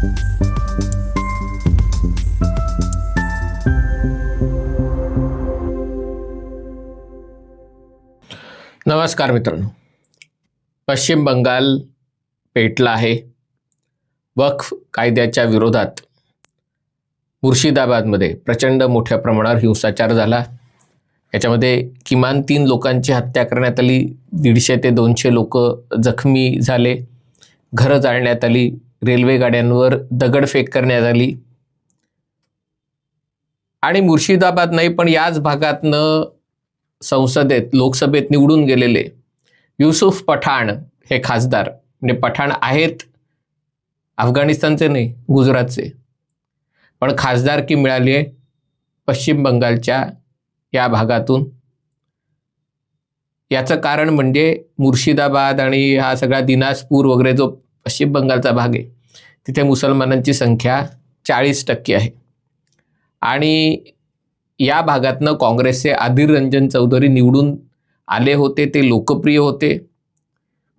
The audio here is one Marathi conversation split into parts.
नमस्कार मित्रांनो. पश्चिम बंगाल पेटला आहे. वक्फ कायद्याच्या विरोधात मुर्शिदाबादमध्ये प्रचंड मोठ्या प्रमाणावर हिंसाचार झाला. याच्यामध्ये किमान तीन लोकांची हत्या करण्यात आली. दीडशे ते दोनशे लोक जखमी झाले. घरं जाळण्यात आली. रेल्वे गाड्यांवर दगडफेक करण्यात आली. आणि मुर्शिदाबाद नाही पण याच भागातनं संसदेत लोकसभेत निवडून गेलेले युसुफ पठाण हे खासदार. म्हणजे पठाण आहेत अफगाणिस्तानचे नाही गुजरातचे. पण खासदारकी मिळाली आहे पश्चिम बंगालच्या या भागातून. याचं कारण म्हणजे मुर्शिदाबाद आणि हा सगळा दिनाजपूर वगैरे जो पश्चिम बंगालचा भाग आहे. तिथे मुसलमानांची संख्या चाळीस टक्के आहे. आणि या भागातनं काँग्रेसचे आधीर रंजन चौधरी निवडून आले होते ते लोकप्रिय होते.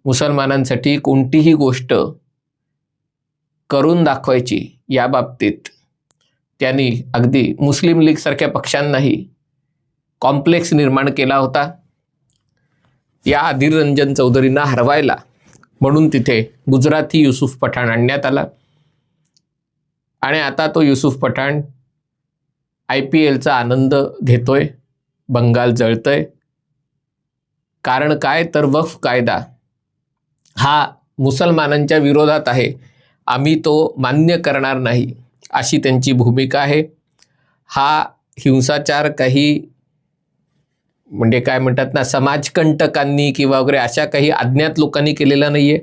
मुसलमानांसाठी कोणतीही गोष्ट करून दाखवायची या बाबतीत त्यांनी अगदी मुस्लिम लीगसारख्या पक्षांनाही कॉम्प्लेक्स निर्माण केला होता. या अधीर रंजन चौधरींना हरवायला म्हणून तिथे गुजराती युसुफ पठाण आणण्यात आला. आणि आता तो युसुफ पठाण आय पी एलचा आनंद घेतोय बंगाल जळतंय. कारण काय तर वक्फ कायदा हा मुसलमानांच्या विरोधात आहे. आम्ही तो मान्य करणार नाही अशी त्यांची भूमिका आहे. हा हिंसाचार काही म्हणजे काय म्हणतात ना समाजकंटकांनी किंवा वगैरे अशा काही अज्ञात लोकांनी केलेला नाही आहे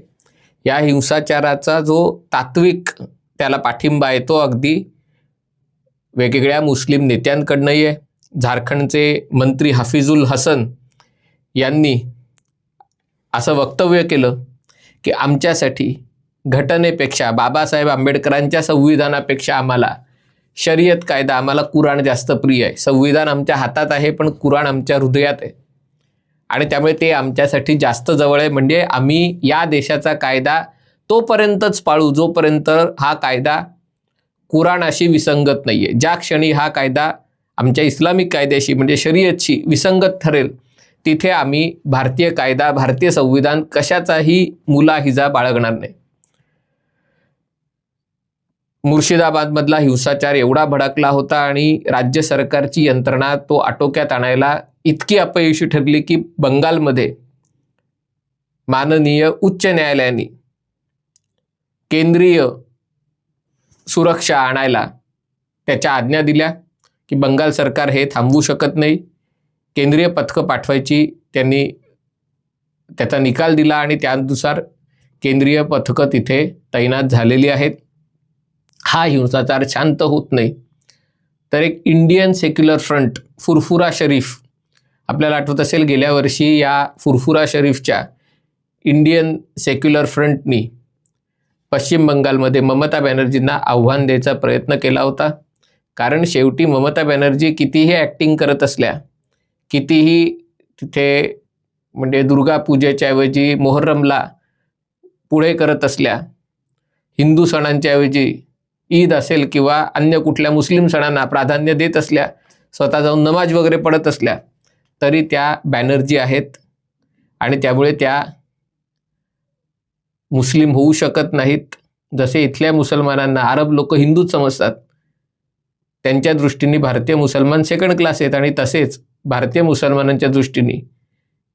या हिंसाचाराचा जो तात्विक त्याला पाठिंबा आहे तो अगदी वेगवेगळ्या मुस्लिम नेत्यांकडनंही आहे झारखंडचे मंत्री हफिजुल हसन यांनी असं वक्तव्य केलं की आमच्यासाठी घटनेपेक्षा बाबासाहेब आंबेडकरांच्या संविधानापेक्षा आम्हाला शर्यत कायदा आम्हाला कुराण जास्त प्रिय आहे. संविधान आमच्या हातात आहे पण कुराण आमच्या हृदयात आहे. आणि त्यामुळे ते आमच्यासाठी जास्त जवळ आहे. म्हणजे आम्ही या देशाचा कायदा तोपर्यंतच पाळू जोपर्यंत हा कायदा कुराणाशी विसंगत नाही आहे ज्या क्षणी हा कायदा आमच्या इस्लामिक कायद्याशी म्हणजे शरीयतशी विसंगत ठरेल तिथे आम्ही भारतीय कायदा भारतीय संविधान कशाचाही मुलाहिजा बाळगणार नाही. मुर्शिदाबादमधला हिंसाचार एवढा भडकला होता आणि राज्य सरकारची यंत्रणा तो आटोक्यात आणायला इतकी अपयशी ठरली की बंगालमध्ये माननीय उच्च न्यायालयाने केंद्रीय सुरक्षा आणायला त्याच्या आज्ञा दिल्या की बंगाल सरकार हे थांबवू शकत नाही. केंद्रीय पथकं पाठवायची त्यांनी त्याचा निकाल दिला आणि त्यानुसार केंद्रीय पथकं तिथे तैनात झालेली आहेत. हा हिंसाचार शांत होत नाही. तर एक Indian secular front Furfura Sharif आपल्याला आठवत असेल गेल्या वर्षी या फुरफुरा शरीफच्या इंडियन सेक्युलर फ्रंटनी पश्चिम बंगालमध्ये ममता बॅनर्जींना आव्हान द्यायचा प्रयत्न केला होता. कारण शेवटी ममता बॅनर्जी कितीही ॲक्टिंग करत असल्या कितीही तिथे म्हणजे दुर्गा पूजेच्या ऐवजी मोहर्रमला पुढे करत असल्या हिंदू सणांच्या ऐवजी ईद असेल किंवा अन्य कुठल्या मुस्लिम सणांना प्राधान्य देत असल्या स्वतः जाऊन नमाज वगैरे पडत असल्या तरी त्या बॅनर्जी आहेत आणि त्यामुळे त्या मुस्लिम होऊ शकत नाहीत. जसे इथल्या मुसलमानांना अरब लोक हिंदूच समजतात त्यांच्या दृष्टीने भारतीय मुसलमान सेकंड क्लास आहेत आणि तसेच भारतीय मुसलमानांच्या दृष्टीने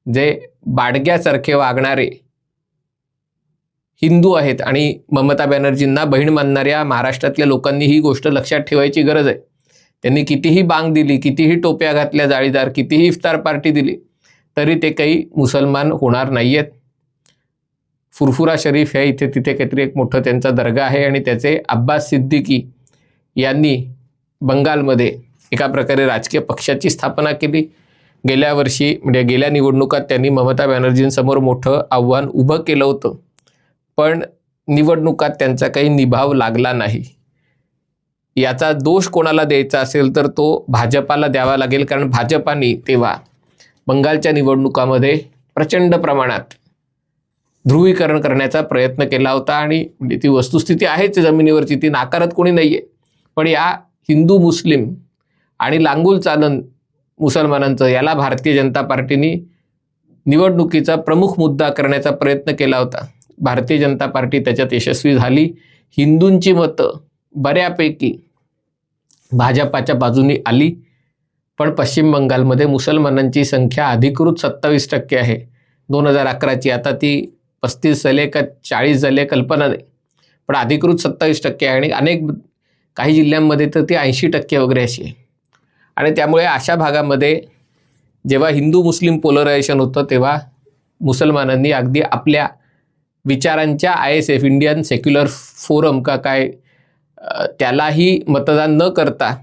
जे बाडग्यासारखे वागणारे हिंदू आहेत आणि ममता बॅनर्जींना बहीण मानणाऱ्या महाराष्ट्रातल्या लोकांनी ही गोष्ट लक्षात ठेवायची गरज आहे. त्यांनी कितीही बांग दिली कितीही टोप्या घातल्या जाळीदार कितीही इफ्तार पार्टी दिली तरी ते काही मुसलमान होणार नाही आहेत फुरफुरा शरीफ ह्या इथे तिथे काहीतरी एक मोठं त्यांचा दर्गा आहे आणि त्याचे अब्बास सिद्दीकी यांनी बंगालमध्ये एका प्रकारे राजकीय पक्षाची स्थापना केली. गेल्या वर्षी म्हणजे गेल्या निवडणुकात त्यांनी ममता बॅनर्जींसमोर मोठं आव्हान उभं केलं होतं. पण निवडणुकात त्यांचा काही निभाव लागला नाही. याचा दोष कोणाला द्यायचा असेल तर तो भाजपाला द्यावा लागेल कारण भाजपाने तेव्हा बंगालच्या निवडणुकामध्ये प्रचंड प्रमाणात ध्रुवीकरण करण्याचा प्रयत्न केला होता आणि म्हणजे ती वस्तुस्थिती आहेच जमिनीवरची ती नाकारत कोणी नाही आहे पण या हिंदू मुस्लिम आणि लांगुल चालन मुसलमानांचं याला भारतीय जनता पार्टीने निवडणुकीचा प्रमुख मुद्दा करण्याचा प्रयत्न केला होता. भारतीय जनता पार्टी त्याच्यात यशस्वी झाली. हिंदूंची मतं बऱ्यापैकी भाजपाच्या बाजूनी आली. पण पश्चिम बंगालमध्ये मुसलमानांची संख्या अधिकृत सत्तावीस टक्के आहे. दोन हजार अकराची आता ती पस्तीस झाले का चाळीस झाले कल्पना नाही. पण अधिकृत सत्तावीस टक्के आहे आणि अनेक काही जिल्ह्यांमध्ये तर ती ऐंशी टक्के वगैरे अशी आहे. आणि त्यामुळे अशा भागामध्ये जेव्हा हिंदू मुस्लिम पोलरायझेशन होतं तेव्हा मुसलमानांनी अगदी आपल्या विचारांच्या I S F Indian secular forum का काय त्यालाही मतदान न करता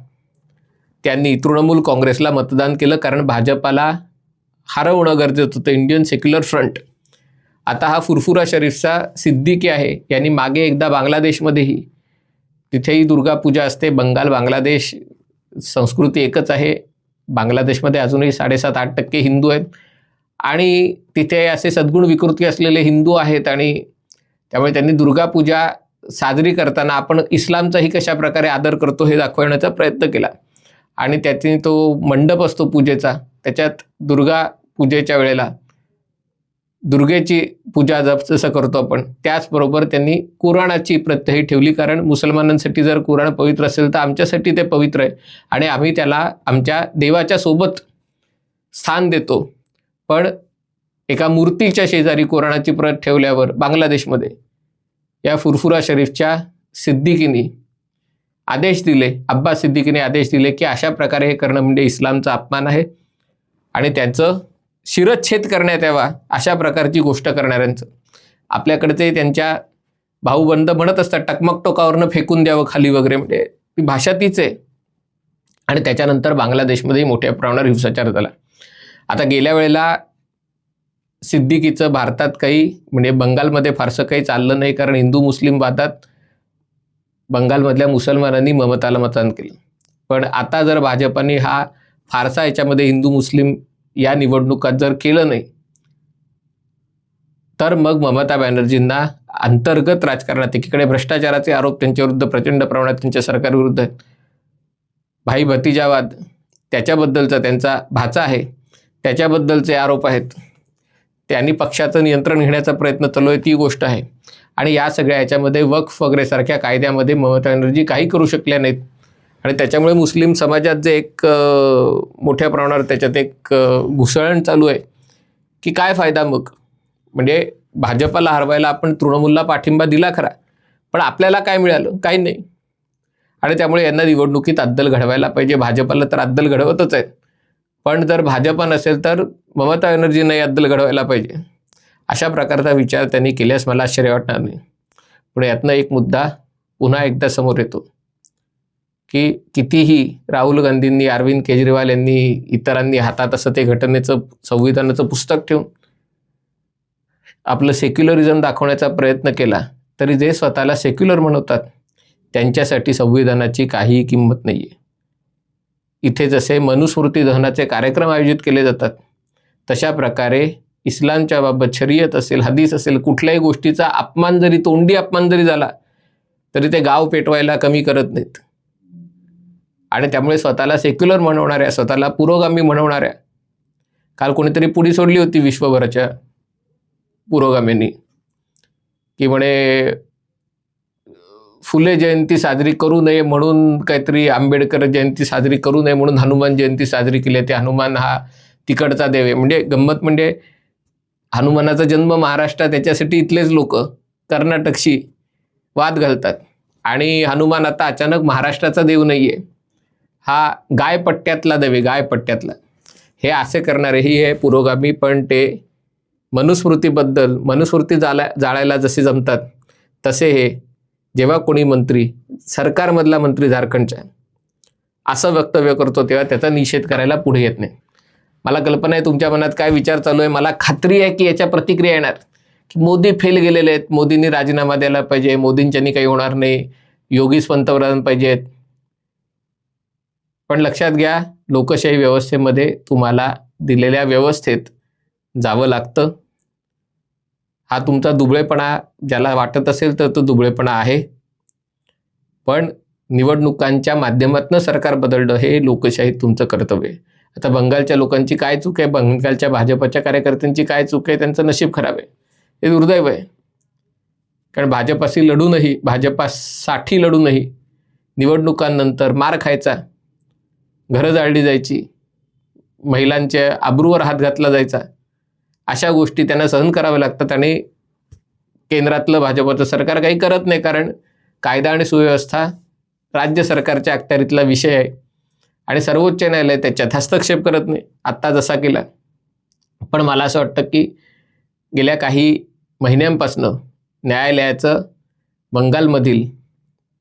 त्यांनी तृणमूल काँग्रेसला मतदान केलं. कारण भाजपाला हरवणं गरजेचं होतं. Indian secular front. आता हा फुरफुरा शरीफचा सिद्दीकी आहे. यांनी मागे एकदा बांगलादेशमध्येही तिथेही दुर्गापूजा असते. बंगाल बांगलादेश संस्कृती एकच आहे. बांगलादेशमध्ये अजूनही साडेसात आठ टक्के हिंदू आहेत. आणि तिथे असे सद्गुण विकृती असलेले हिंदू आहेत आणि त्यामुळे त्यांनी दुर्गापूजा साजरी करताना आपण इस्लामचाही कशा प्रकारे आदर करतो हे दाखवण्याचा प्रयत्न केला. आणि त्यातनी तो मंडप असतो पूजेचा. त्याच्यात दुर्गा पूजेच्या वेळेला दुर्गेची पूजा जप जसं करतो आपण त्याचबरोबर त्यांनी कुराणाची प्रत्यही ठेवली. कारण मुसलमानांसाठी जर कुराण पवित्र असेल तर आमच्यासाठी ते पवित्र आहे. आणि आम्ही त्याला आमच्या देवाच्या सोबत स्थान देतो. पण एका मूर्तीच्या शेजारी कुराणाची प्रत ठेवल्यावर बांगलादेशमध्ये या फुरफुरा शरीफच्या सिद्दीकीनी आदेश दिले अब्बास सिद्दीकीने आदेश दिले की अशा प्रकारे हे करणं म्हणजे इस्लामचा अपमान आहे. आणि त्यांचं शिरच्छेद करण्यात यावा अशा प्रकारची गोष्ट करणाऱ्यांचं. आपल्याकडचे त्यांच्या भाऊबंद म्हणत असतात टकमक टोकावरनं फेकून द्यावं खाली वगैरे म्हणजे ती भाषा तीच आहे. आणि त्याच्यानंतर बांगलादेशमध्येही मोठ्या प्रमाणावर हिंसाचार झाला. आता गेल्या वेळेला सिद्दीकीचं भारतात काही म्हणजे बंगालमध्ये फारसं काही चाललं नाही कारण हिंदू मुस्लिम वादात बंगालमधल्या मुसलमानांनी ममताला मतदान केलं. पण आता जर भाजपाने हा फारसा याच्यामध्ये हिंदू मुस्लिम या निवडणुकात जर केलं नाही तर मग ममता बॅनर्जींना अंतर्गत राजकारणात एकीकडे भ्रष्टाचाराचे आरोप त्यांच्याविरुद्ध प्रचंड प्रमाणात त्यांच्या सरकारविरुद्ध आहेत. भाई भतीजावाद त्याच्याबद्दलचा त्यांचा भाचा आहे. त्याच्याबद्दलचे आरोप आहेत. त्यांनी पक्षाचं नियंत्रण घेण्याचा प्रयत्न चालू आहे ती गोष्ट आहे. आणि या सगळ्या याच्यामध्ये वक्फ वगैरेसारख्या कायद्यामध्ये ममता बॅनर्जी काही करू शकल्या नाहीत. आणि त्याच्यामुळे मुस्लिम समाजात जे एक मोठ्या प्रमाणावर त्याच्यात एक घुसळण चालू आहे. की काय फायदा मग? म्हणजे भाजपाला हरवायला आपण तृणमूलला पाठिंबा दिला खरा पण आपल्याला काय मिळालं? काही नाही. आणि त्यामुळे यांना निवडणुकीत अद्दल घडवायला पाहिजे. भाजपाला तर अद्दल घडवतच आहेत. पण जर भाजप नसेल तर ममता बॅनर्जींनाही अद्दल घडवायला पाहिजे. अशा प्रकारचा विचार त्यांनी केल्यास मला आश्चर्य वाटणार नाही. पण यातनं एक मुद्दा पुन्हा एकदा समोर येतो. की कितीही राहुल गांधींनी अरविंद केजरीवाल यांनी इतरांनी हातात असं ते घटनेचं संविधानाचं पुस्तक ठेवून आपलं सेक्युलरिझम दाखवण्याचा प्रयत्न केला तरी जे स्वतःला सेक्युलर म्हणवतात त्यांच्यासाठी संविधानाची काहीही किंमत नाही आहे इथे जसे मनुस्मृती दहनाचे कार्यक्रम आयोजित केले जातात तशा प्रकारे इस्लामच्या बाबत शरीयत असेल हदीस असेल कुठल्याही गोष्टीचा अपमान जरी तोंडी अपमान जरी झाला तरी ते गाव पेटवायला कमी करत नाहीत. आणि त्यामुळे स्वतःला सेक्युलर म्हणवणाऱ्या स्वतःला पुरोगामी म्हणवणाऱ्या काल कोणीतरी पुढी सोडली होती विश्वभराच्या पुरोगामींनी की म्हणे फुले जयंती साजरी करू नये म्हणून काहीतरी आंबेडकर जयंती साजरी करू नये म्हणून हनुमान जयंती साजरी केली आहे. ते हनुमान हा तिकडचा देव आहे. म्हणजे गंमत म्हणजे हनुमानाचा जन्म महाराष्ट्रात त्याच्यासाठी इथलेच लोक कर्नाटकशी वाद घालतात. आणि हनुमान आता अचानक महाराष्ट्राचा देव नाही आहे हा गायपट्ट्यातला देव आहे गायपट्ट्यातला. हे असे करणारेही हे पुरोगामी पण ते मनुस्मृतीबद्दल मनुस्मृती जाला जाळायला जसे जमतात तसे हे जेव्हा कोणी मंत्री सरकारमधला मंत्री झारखंडच्या असं वक्तव्य करतो तेव्हा त्याचा निषेध करायला पुढे येत नाही. मला कल्पना आहे तुमच्या मनात काय विचार चालू आहे मला खात्री आहे की याच्या प्रतिक्रिया येणार. की मोदी फेल गेलेले आहेत मोदींनी राजीनामा द्यायला पाहिजे मोदींच्यानी काही होणार नाही योगीच पंतप्रधान पाहिजेत पण लक्षात घ्या लोकशाही व्यवस्थेमध्ये तुम्हाला दिलेल्या व्यवस्थेत जावं लागतं. हा तुमचा दुबळेपणा ज्याला वाटत असेल तर तो दुबळेपणा आहे. पण निवडणुकांच्या माध्यमातून सरकार बदलणं हे लोकशाहीत तुमचं कर्तव्य आहे. आता बंगालच्या लोकांची काय चूक आहे? बंगालच्या भाजपच्या कार्यकर्त्यांची काय चूक आहे? त्यांचं नशीब खराब आहे. हे दुर्दैव आहे. कारण भाजपाशी लढूनही भाजपासाठी लढूनही निवडणुकांनंतर मार खायचा घरं जाळली जायची महिलांच्या आबरूवर हात घातला जायचा. अशा गोष्टी त्यांना सहन कराव्या लागतात आणि केंद्रातलं भाजपचं सरकार काही करत नाही कारण कायदा आणि सुव्यवस्था राज्य सरकारच्या अखत्यारीतला विषय आहे. आणि सर्वोच्च न्यायालय त्याच्यात हस्तक्षेप करत नाही आत्ता जसा केला. पण मला असं वाटतं की गेल्या काही महिन्यांपासनं न्यायालयाचं बंगालमधील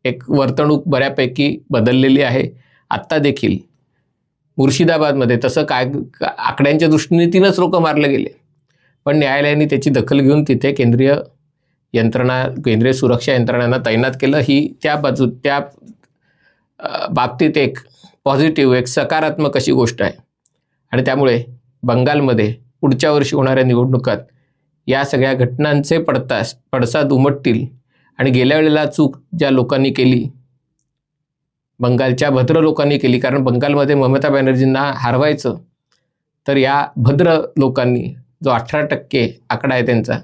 एक वर्तणूक बऱ्यापैकी बदललेली आहे. आत्ता देखील मुर्शिदाबादमध्ये तसं काय आकड्यांच्या दृष्टीने तीनच लोकं मारले गेले. पण न्यायालयाने त्याची दखल घेऊन तिथे केंद्रीय यंत्रणा केंद्रीय सुरक्षा यंत्रणांना तैनात केलं. ही त्या बाजू त्या बाबतीत एक पॉझिटिव्ह एक सकारात्मक अशी गोष्ट आहे. आणि त्यामुळे बंगालमध्ये पुढच्या वर्षी होणाऱ्या निवडणुकात या सगळ्या घटनांचे पडतास पडसाद उमटतील. आणि गेल्या वेळेला चूक ज्या लोकांनी केली बंगालच्या भद्र लोकांनी केली कारण बंगालमध्ये ममता बॅनर्जींना हरवायचं तर या भद्र लोकांनी जो अठरा टक्के आकडा आहे त्यांचा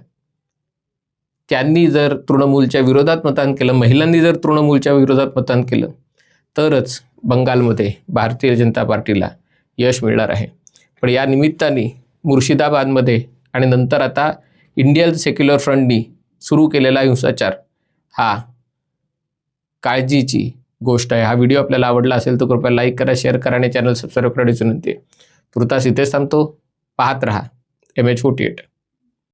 त्यांनी जर तृणमूलच्या विरोधात मतदान केलं महिलांनी जर तृणमूलच्या विरोधात मतदान केलं तरच बंगालमध्ये भारतीय जनता पार्टीला यश मिळणार आहे. पण या निमित्ताने मुर्शिदाबादमध्ये आणि नंतर आता इंडियन सेक्युलर फ्रंटनी सुरू केलेला हिंसाचार हा काळजीची गोष्ट आहे. हा व्हिडिओ आपल्याला आवडला असेल तर कृपया लाईक करा शेअर करा आणि चॅनल सबस्क्राईब करण्याची विनंती आहे तुर्तास इथेच थांबतो. पाहत रहा. M H forty eight.